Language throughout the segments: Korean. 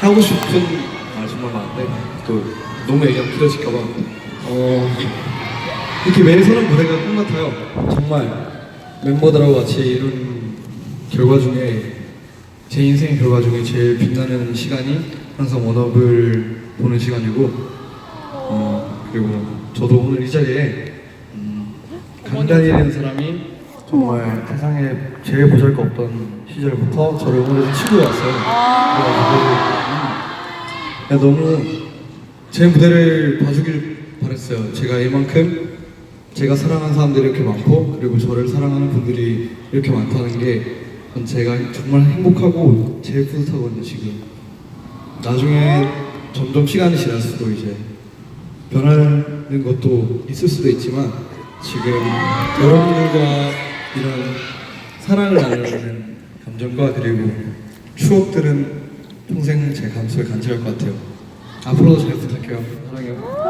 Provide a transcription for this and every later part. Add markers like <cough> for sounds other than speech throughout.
하고 싶은 말 정말 많은데 또 너무 얘기하면 길어질까봐. 어. 이렇게 매일 서는 무대가 꿈 같아요. 정말 멤버들하고 같이 이룬 결과 중에 제 인생 결과 중에 제일 빛나는 시간이 항상 원업을 보는 시간이고 어 그리고 저도 오늘 이 자리에 음, 강단이라는 사람이 정말 세상에 제일 보잘것없던 시절부터 저를 응원해서 치고 왔어요. 그래가지고 음, 너무 제 무대를 봐주길 바랬어요. 제가 이만큼 제가 사랑하는 사람들이 이렇게 많고 그리고 저를 사랑하는 분들이 이렇게 많다는 게 전 제가 정말 행복하고 제일 뿌듯하거든요 지금. 나중에 점점 시간이 지날수록 이제 변하는 것도 있을 수도 있지만 지금 여러분들과 이런 사랑을 나누는 감정과 그리고 추억들은 평생 제 감수에 간직할 것 같아요. 앞으로도 잘 부탁해요. 사랑해요.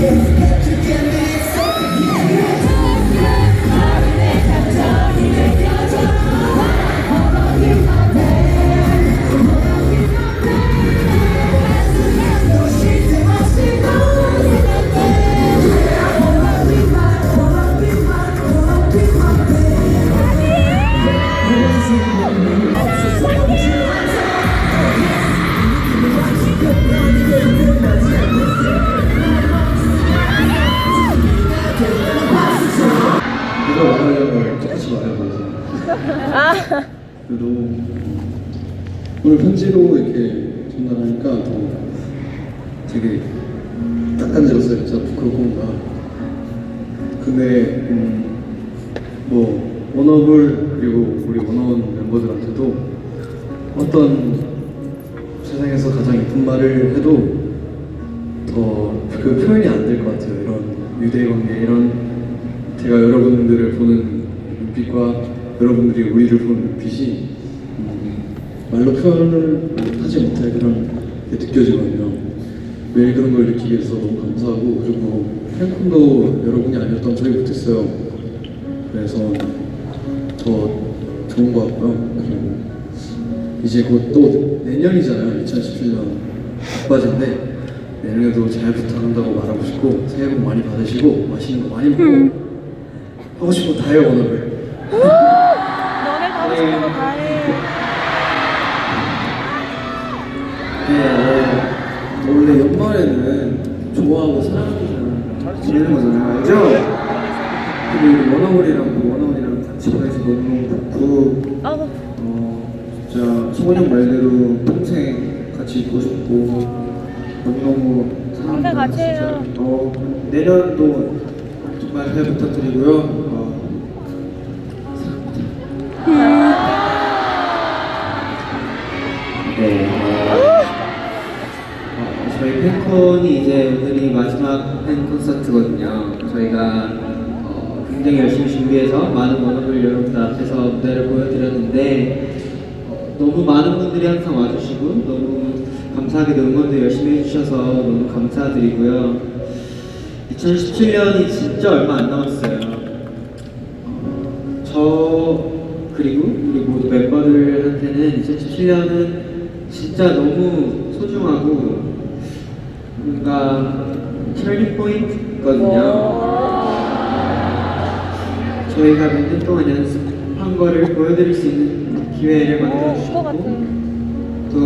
누가 편지로 이렇게 전달하니까 더 되게 낯간지러웠어요. 진짜 부끄럽구나. 근데 음, 뭐 원어블 그리고 우리 원어원 멤버들한테도 어떤 세상에서 가장 예쁜 말을 해도 더그 표현이 안 될 것 같아요. 이런 유대 관계, 이런 제가 여러분들을 보는 눈빛과 여러분들이 우리를 보는 눈빛이 음, 말로 표현을 하지 못할 그런 게 느껴지거든요. 매일 그런 걸 느끼게 해서 너무 감사하고 그리고 팬콘도 여러분이 아니었던 저희 못했어요. 그래서 더 좋은 것 같고요. 그리고 이제 곧 또 내년이잖아요. 2017년 막바지인데 내년에도 잘 부탁한다고 말하고 싶고 새해 복 많이 받으시고 맛있는 거 많이 먹고 하고 싶은 거다 해요 오늘. 너네 가고 싶은 거다 해. 네, 원래 연말에는 좋아하고 사랑하는 사람 지내는 거잖아요, 알죠? 우리 원어원이랑 원어원이랑 같이 보내서 너무 좋고 아, 어, 진짜 소원 형 말대로 평생 같이 있고 싶고 너무너무 사랑합니다. 평생 같이 해요. 진짜. 어, 내년도 정말 잘 부탁드리고요. 어, 네. 팬콘이 이제 오늘이 마지막 팬 콘서트거든요. 저희가 어, 굉장히 열심히 준비해서 많은 원어블 여러분들 앞에서 무대를 보여드렸는데 어, 너무 많은 분들이 항상 와주시고 너무 감사하게도 응원도 열심히 해주셔서 너무 감사드리고요. 2017년이 진짜 얼마 안 남았어요. 저 그리고 우리 모두 멤버들한테는 2017년은 진짜 너무 소중하고 뭔가 터닝 포인트거든요. 저희가 몇년 동안 연습한 거를 보여드릴 수 있는 기회를 만들어 어, 그거 같아. 주셨고 또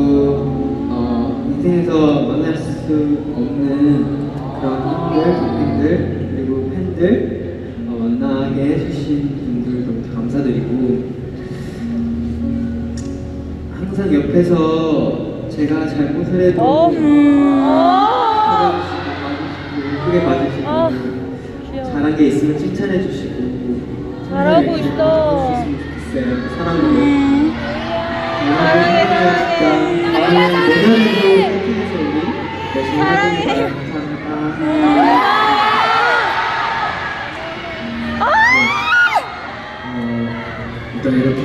어, 인생에서 만날 수 없는 그런 형들, 동생들 그리고 팬들 어, 만나게 해주신 분들 너무 다 감사드리고 항상 옆에서 제가 잘못을 해도 예쁘게 봐주시고 아. 잘한 게 있으면 칭찬해 주시고 잘하고 있어. 좋겠어요 사랑으로 음. 사랑해, 사랑해. 우리 열심히 해보니까 감사합니다. 어, 일단 이렇게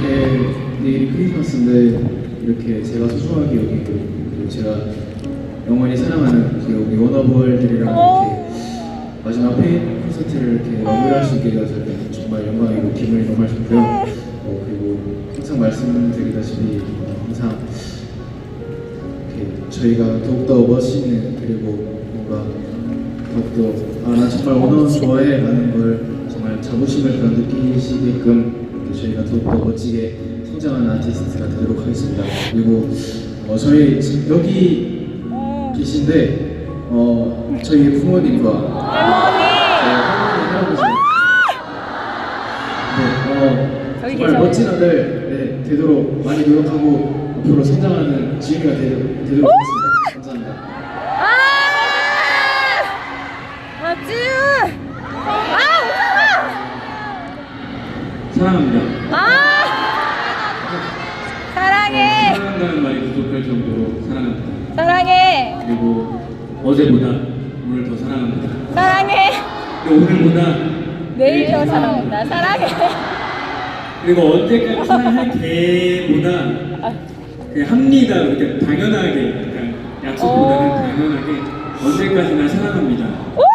내일이 크리스마스인데 이렇게 제가 소중하게 여기고 그리고 제가 영원히 사랑하는 그 우리 워너볼들이랑 이렇게 마지막 페인 콘서트를 이렇게 마무리할 수 있게 되어서 정말 영광이고 기분이 정말 좋고요. 어, 그리고 항상 말씀드리다시피 어, 항상 이렇게 저희가 더욱더 멋있는 그리고 뭔가 더욱더 아나 정말 원어원 좋아해 라는 걸 정말 자부심을 그런 느끼시게끔 저희가 더욱더 멋지게 성장하는 아티스트가 되도록 하겠습니다. 그리고 어, 저희 지금 여기 계신데 어, 저희 부모님과 네, 어, 저기 정말 계셔요. 멋진 아들 네, 되도록 많이 노력하고 앞으로 성장하는 지은이가 되도록, 되도록 하겠습니다 감사합니다 아, 찌우. 아, 사랑합니다. 아. 사랑해. 사랑한다는 말이 부족할 정도로 사랑합니다. 사랑해. 그리고 어제보다 오늘 더 사랑합니다. 사랑해. 오늘보다 내일 더 사랑한다. 사랑해. 그리고 언제까지 사랑할 게보다 그냥 합니다. 그러니까 당연하게 약속보다는 오. 당연하게 언제까지나 사랑합니다. 오!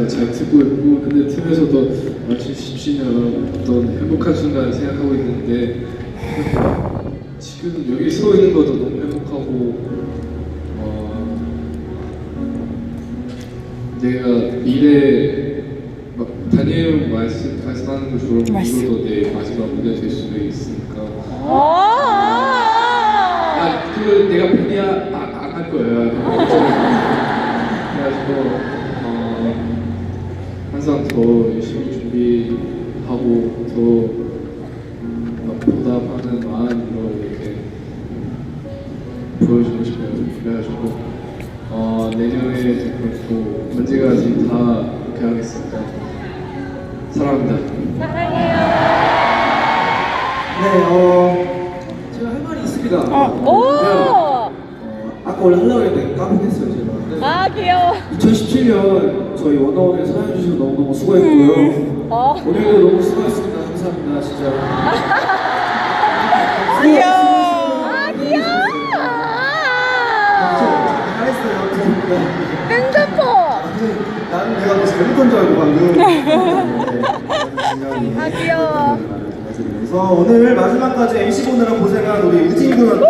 말하면서 잘 듣고 있고 근데 팀에서도 아, 2017년 어떤 행복한 순간을 생각하고 있는데 지금 여기 서 있는 것도 너무 행복하고 어, 내가 미래 막 다니엘 형 말씀 말씀하는 것처럼 이것도 내 마지막 무대 될 수도 있으니까. 오! 아 그걸 내가 편히 안할 거야 <laughs> 사랑합니다 사랑해요. 네, 어, 제가 할 말이 있습니다. 오! 어, 아까 원래 하려고 했는데 까먹었어요, 제가. 네. 아, 귀여워. 2017년 저희 원어원에 사랑해주셔서 너무너무 수고했고요. 어. 오늘도 너무 수고했습니다. 감사합니다, 진짜. <laughs> 아, 귀여워. 잘했어요, 감사합니다. 뜬금포. 나는 내가 뭐 잘못한 줄 알고 방금. <laughs> 아, 귀여워. 그래서 오늘 마지막까지 MC 보느라 고생한 우리 우진 군한테